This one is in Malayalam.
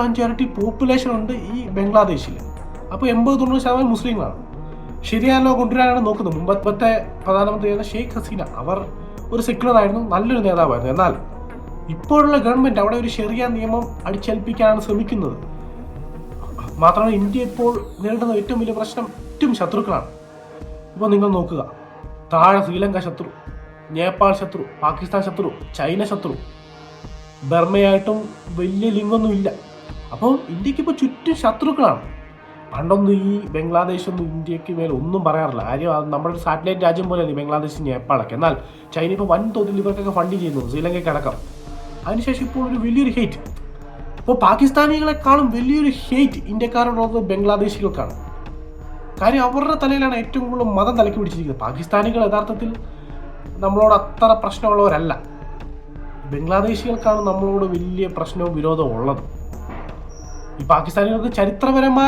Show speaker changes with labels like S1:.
S1: അഞ്ച് ഇരട്ടി പോപ്പുലേഷൻ ഉണ്ട് ഈ ബംഗ്ലാദേശിൽ അപ്പോൾ എൺപത് തൊണ്ണൂറ് ശതമാനം മുസ്ലിങ്ങളാണ്. ശരിയാണല്ലോ കൊണ്ടുവരാനാണ് നോക്കുന്നത്. മുമ്പത്തെ പ്രധാനമന്ത്രിയായിരുന്ന ഷെയ്ഖ് ഹസീന അവർ ഒരു സെക്യുലർ ആയിരുന്നു നല്ലൊരു നേതാവായിരുന്നു. എന്നാൽ ഇപ്പോഴുള്ള ഗവൺമെന്റ് അവിടെ ഒരു ശരിയ നിയമം അടിച്ചേൽപ്പിക്കാനാണ് ശ്രമിക്കുന്നത്. മാത്രമല്ല ഇന്ത്യ ഇപ്പോൾ നേരിടുന്ന ഏറ്റവും വലിയ പ്രശ്നം ഏറ്റവും ശത്രുക്കളാണ്. ഇപ്പോൾ നിങ്ങൾ നോക്കുക. താഴെ ശ്രീലങ്ക ശത്രു നേപ്പാൾ ശത്രു പാകിസ്ഥാൻ ശത്രു ചൈന ശത്രു. ബർമയായിട്ടും വലിയ ലിങ്കൊന്നും ഇല്ല അപ്പോൾ ഇന്ത്യയ്ക്ക് ഇപ്പോൾ ചുറ്റും ശത്രുക്കളാണ്. പണ്ടൊന്നും ഈ ബംഗ്ലാദേശ് ഒന്നും ഇന്ത്യയ്ക്ക് മേലെ ഒന്നും പറയാറില്ല. കാര്യം അത് നമ്മുടെ ഒരു സാറ്റലൈറ്റ് രാജ്യം പോലെയാണ് ഈ ബംഗ്ലാദേശ് നേപ്പാളൊക്കെ. എന്നാൽ ചൈന ഇപ്പോൾ വൻതോതിൽ ഇവർക്കൊക്കെ ഫണ്ട് ചെയ്യുന്നു. ശ്രീലങ്കയ്ക്ക് അടക്കം. അതിനുശേഷം ഇപ്പോൾ ഒരു വലിയൊരു ഹെയ്റ്റ് ഇപ്പോൾ പാകിസ്ഥാനികളെക്കാളും വലിയൊരു ഹെയ്റ്റ് ഇന്ത്യക്കാരുള്ളത് ബംഗ്ലാദേശികൾക്കാണ്. കാര്യം അവരുടെ തലയിലാണ് ഏറ്റവും കൂടുതൽ മതം തലക്കി പിടിച്ചിരിക്കുന്നത്. പാകിസ്ഥാനികൾ യഥാർത്ഥത്തിൽ നമ്മളോട് അത്ര പ്രശ്നമുള്ളവരല്ല. ബംഗ്ലാദേശികൾക്കാണ് നമ്മളോട് വലിയ പ്രശ്നവും വിരോധവും ഉള്ളത്. ഈ പാകിസ്ഥാനികൾക്ക് ചരിത്രപരമായ